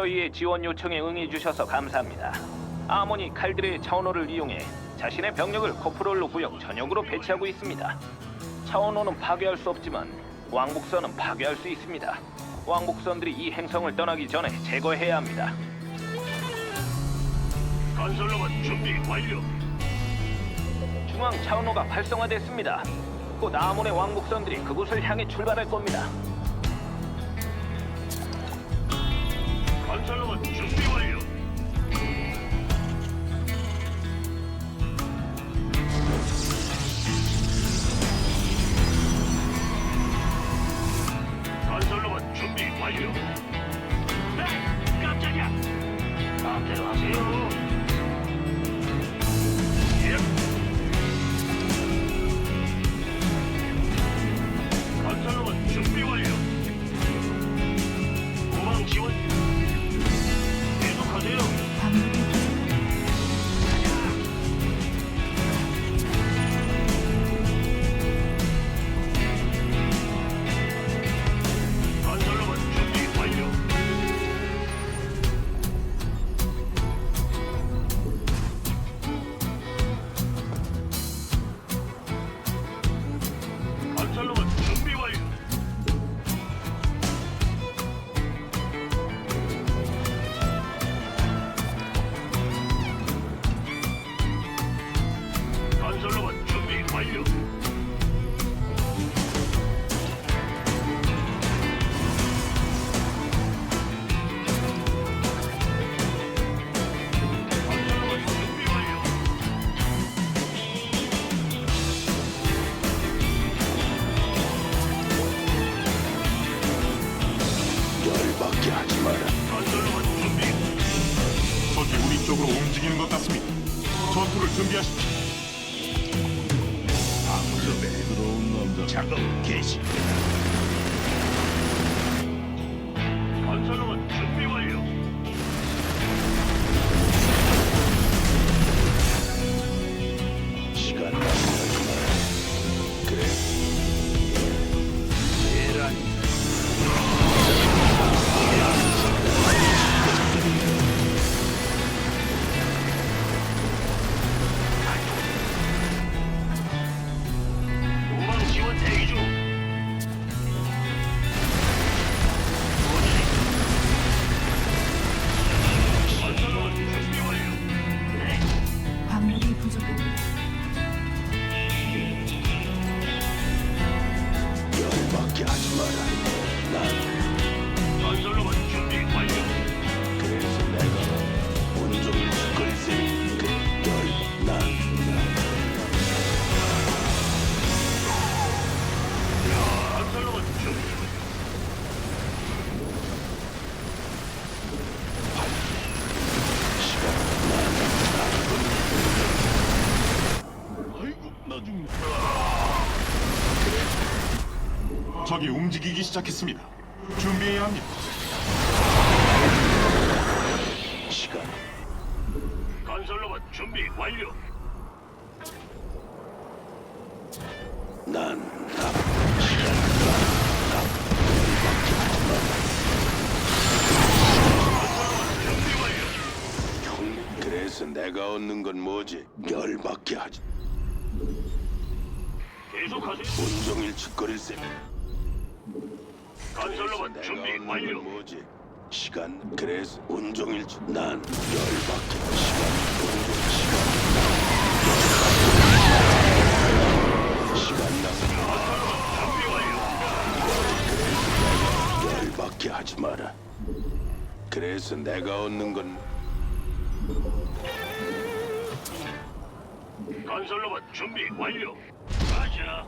저희의 지원 요청에 응해주셔서 감사합니다. 아모니 칼들의 차원호를 이용해 자신의 병력을 코프롤로 구역 전역으로 배치하고 있습니다. 차원호는 파괴할 수 없지만 왕복선은 파괴할 수 있습니다. 왕복선들이 이 행성을 떠나기 전에 제거해야 합니다. 건설로봇 준비 완료. 중앙 차원호가 활성화됐습니다. 곧 아몬의 왕복선들이 그곳을 향해 출발할 겁니다. 건설로봇 준비 완료. 쪽으로 움직이는 것 같습니다. 전투를 준비하십시오. 아무도 매끄러운 남자. 작업 개시. 움직이기 시작했습니다. 준비해야 합니다. 시간. 건설로봇 준비 완료. 난 나. 시간. 난 완료. 형. 그래서 내가 얻는 건 뭐지? 열받게 하지. 계속하세요. 온종일 짓거릴 셈. 건설로봇 준비 완료. 건 뭐지? 시간 그래서 온종일 짓- 난 열받게 시간 온종 시간 시간 낭비 준비 완료. 열받게 하지 마라. 그래서 내가 얻는 건 건설로봇 준비 완료. 가자.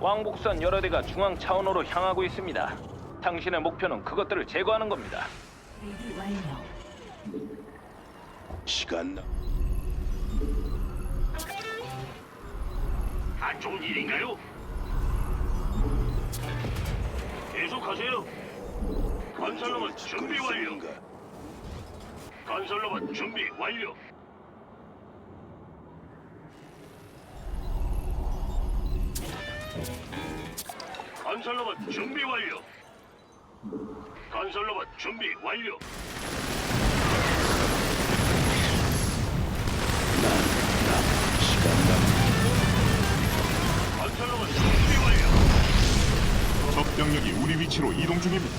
왕복선 여러 대가 중앙 차원호로 향하고 있습니다. 당신의 목표는 그것들을 제거하는 겁니다. 완료. 시간 낭안 좋은 일인가요? 계속하세요. 건설로봇 준비 완료. 건설로봇 준비 완료. 건설로봇 준비 완료. 건설로봇 준비 완료. 시간 낭비. 건설로봇 준비 완료. 적 병력이 우리 위치로 이동 중입니다.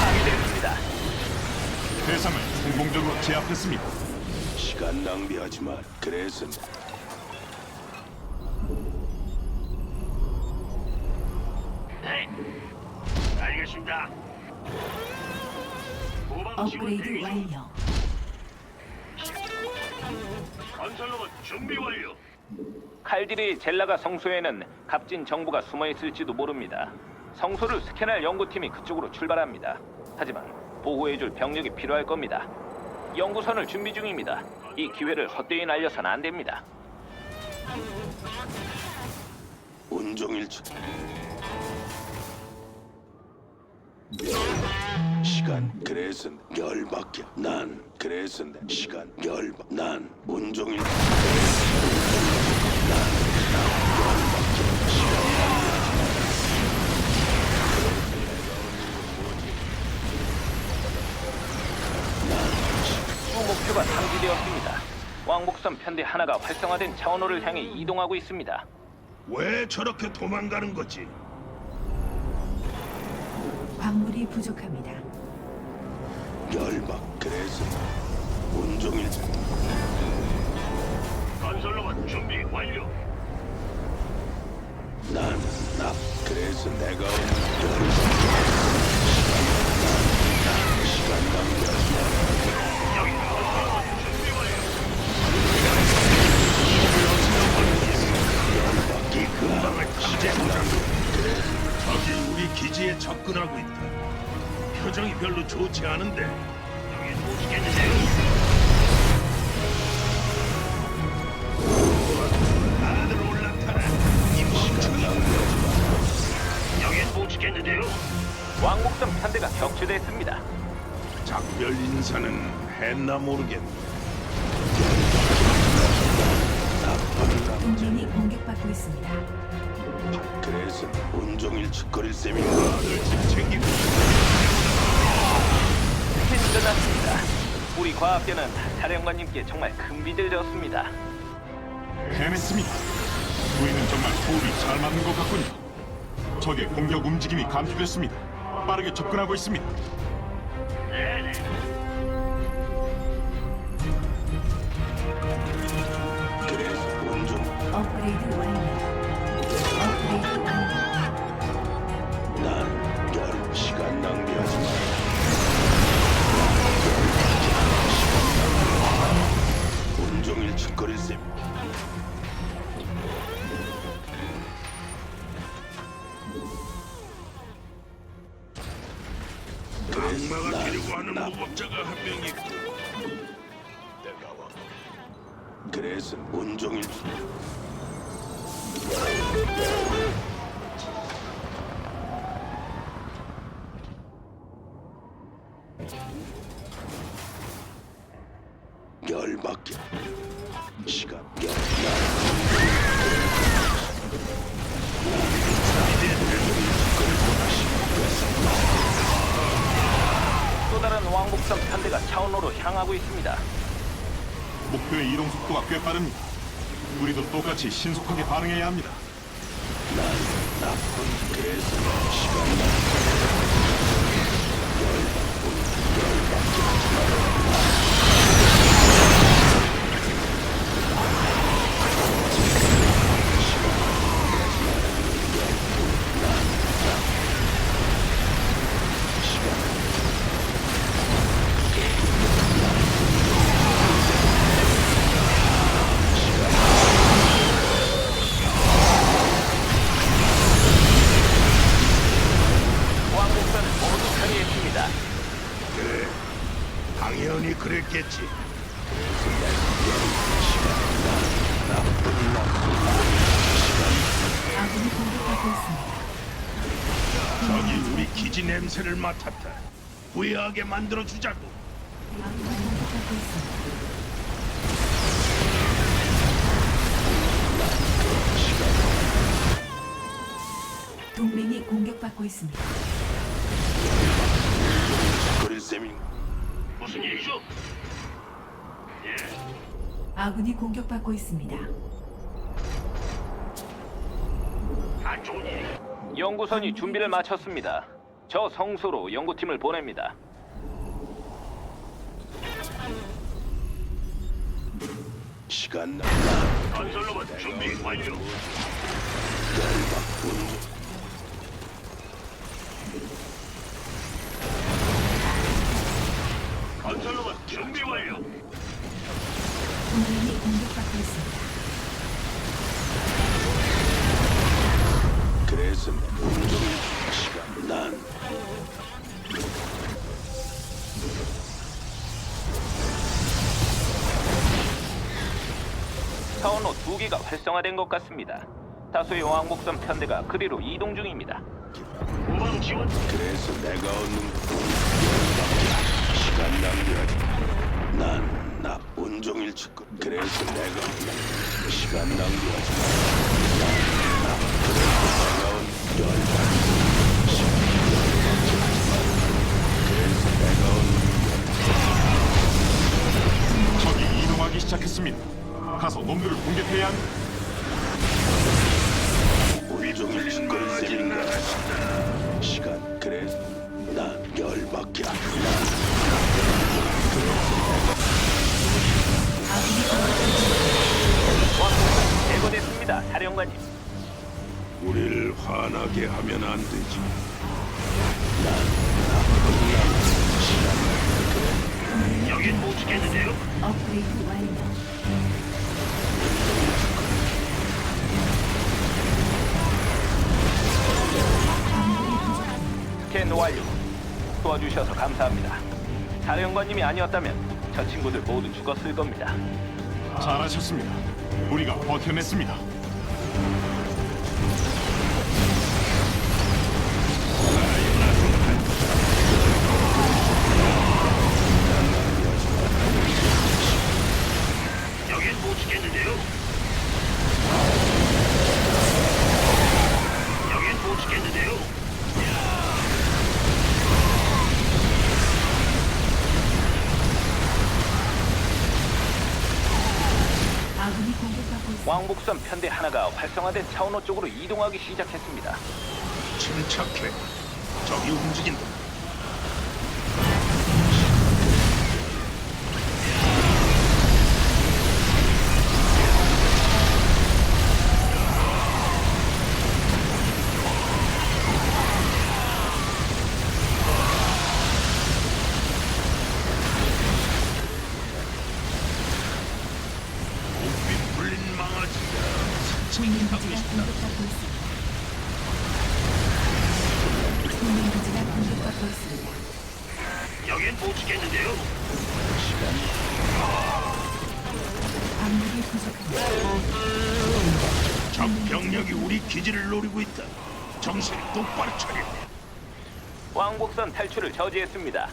파괴되었습니다. 대상을 성공적으로 제압했습니다. 시간 낭비하지 마. 그래서 업그레이드. 완료. 건설로봇 준비 완료. 칼디리 젤라가 성소에는 값진 정보가 숨어 있을지도 모릅니다. 성소를 스캔할 연구팀이 그쪽으로 출발합니다. 하지만 보호해줄 병력이 필요할 겁니다. 연구선을 준비 중입니다. 이 기회를 헛되이 날려선 안 됩니다. 온종일 주- 시간 그래서 열받게 난 그래서 내 시간 열받 난 온종일 주 목표가 탐지되었습니다. 왕복선 편대 하나가 활성화된 차원호를 향해 이동하고 있습니다. 왜 저렇게 도망가는 거지? 광물이 부족합니다. 열받 그래서 온종일 건설로봇 준비 완료. 난나 그래서 내가 온 열받 시간 낭비하지 마. 여기 건설로봇 준비 완료. 이 근방을 탐지해보자고 적이 우리 기지에 접근하고 있다. 별로 좋지 않은데 여기 못 지겠는데요. 다들 올라타라. 마. 여긴 못 지겠는데요. 왕복선 편대가 격추됐습니다. 작별 인사는 했나 모르겠네. 동맹이 공격받고 있습니다. 그래서 온종일 짓거릴 셈인가 다들 집 챙기고 끝났습니다. 우리 과학계는 사령관님께 정말 큰 빚을 졌습니다. 해냈습니다. 우리는 정말 호흡이 잘 맞는 것 같군요. 적의 공격 움직임이 감지됐습니다. 빠르게 접근하고 있습니다. 네네. 그래서 온종 업그레이드 완료. 시간 열또 다른 왕복선 편대가 차원호로 향하고 있습니다. 목표의 이동 속도가 꽤 빠릅니다. 우리도 똑같이 신속하게 반응해야 합니다. 나쁜 그래서 시간 낭 당연히 그랬겠지. 아군이 공격받고 있습니다. 적이 우리 기지 냄새를 맡았다. 후회하게 만들어 주자고. 아군이 공격받고 있습니다. 동맹이 공격받고 있습니다. 그릴 셈인 무슨 일이죠? 예, 아군이 공격받고 있습니다. 안 좋은 일이. 연구선이 준비를 마쳤습니다. 저 성소로 연구팀을 보냅니다. 시간 낭비 건설로봇 준비 완료. 준비 완료. 동맹이 공격받고 있습니다. 그래서 온종일 시간 난 차원호 두 기가 활성화된 것 같습니다. 다수의 왕복선 편대가 그리로 이동 중입니다. 후방 지원. 그래서 내가 얻는 건 열박이야 시간 낭비하지 난나 온종일 짓고 그래서 내가 시간 낭비하지 난 하면 안 되지 여긴 못 지켰는데요. 업그레이드 완료. 스캔 완료. 도와주셔서 감사합니다. 사령관님이 아니었다면 저 친구들 모두 죽었을 겁니다. 잘하셨습니다. 우리가 버텨냈습니다. 왕복선 편대 하나가 활성화된 차원호 쪽으로 이동하기 시작했습니다. 침착해. 적이 움직인다. 기지를 노리고 있다. 정신 똑바로 차려. 왕복선 탈출을 저지했습니다.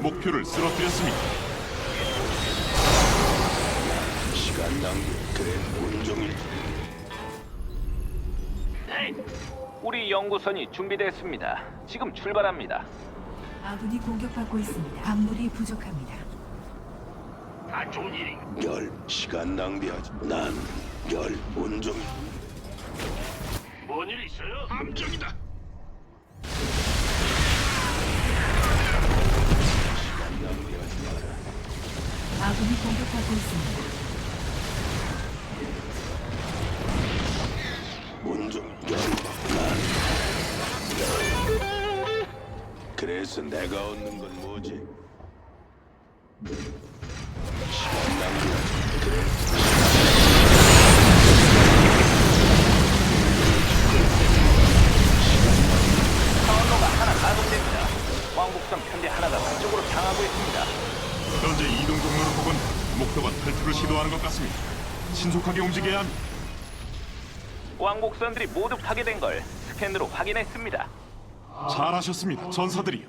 목표를 쓰러뜨렸습니다. 시간 낭비 그래 온종일 네, 우리 연구선이 준비됐습니다. 지금 출발합니다. 아군이 공격받고 있습니다. 광물이 부족합니다. 안 좋은 일이. 열 시간 낭비하지 난열 온종일 뭔일 있어요? 함정이다. 아군이 공격받고 있습니다. 그래서 내가 얻는 건 뭐지 조속하게 움직여야 한... 왕복선들이 모두 파괴된 걸 스캔으로 확인했습니다. 잘하셨습니다, 전사들이요.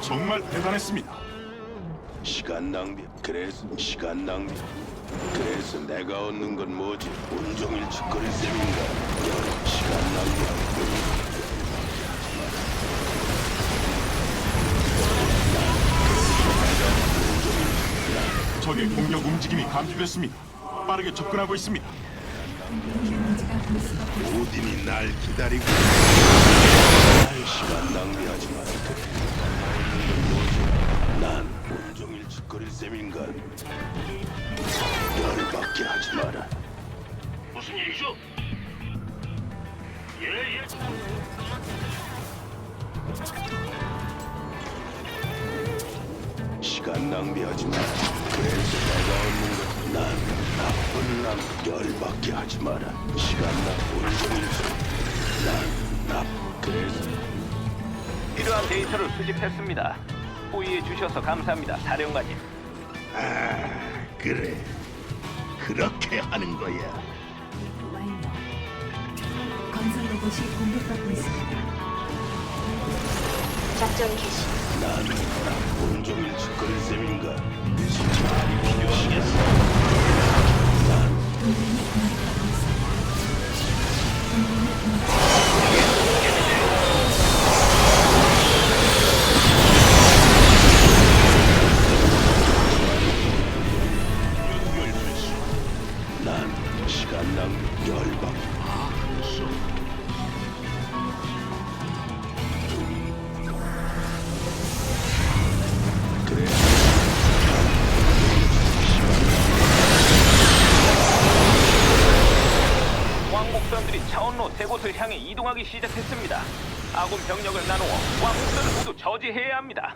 정말 대단했습니다. 시간 낭비, 그래서 시간 낭비. 그래서 내가 얻는 건 뭐지? 온종일 짓거릴 셈인가? 시간 낭비. 적의 공격 움직임이 감지됐습니다. 빠르게 접근하고 있습니다. 오딘이 날 기다리고 시간 낭비하지 마. 난 온종일 짓거릴 셈인가? 열받게 하지 마라. 무슨 일이죠? 예, 예. 시간 낭비하지 마. 그래서 내가 얻는 것, 난 나쁜 남 열받게 하지 마라. 시간 낭 온종일 난나 그래서 필요한 데이터를 수집했습니다. 호의해 주셔서 감사합니다, 사령관님. 아 그래 그렇게 하는 거야. 완료. 건설 로봇이 공격받고 있습니다. 작전 개시. 난 온종일 짓거릴 셈인가? 차원로 세 곳을 향해 이동하기 시작했습니다. 아군 병력을 나누어 왕복선을 모두 저지해야 합니다.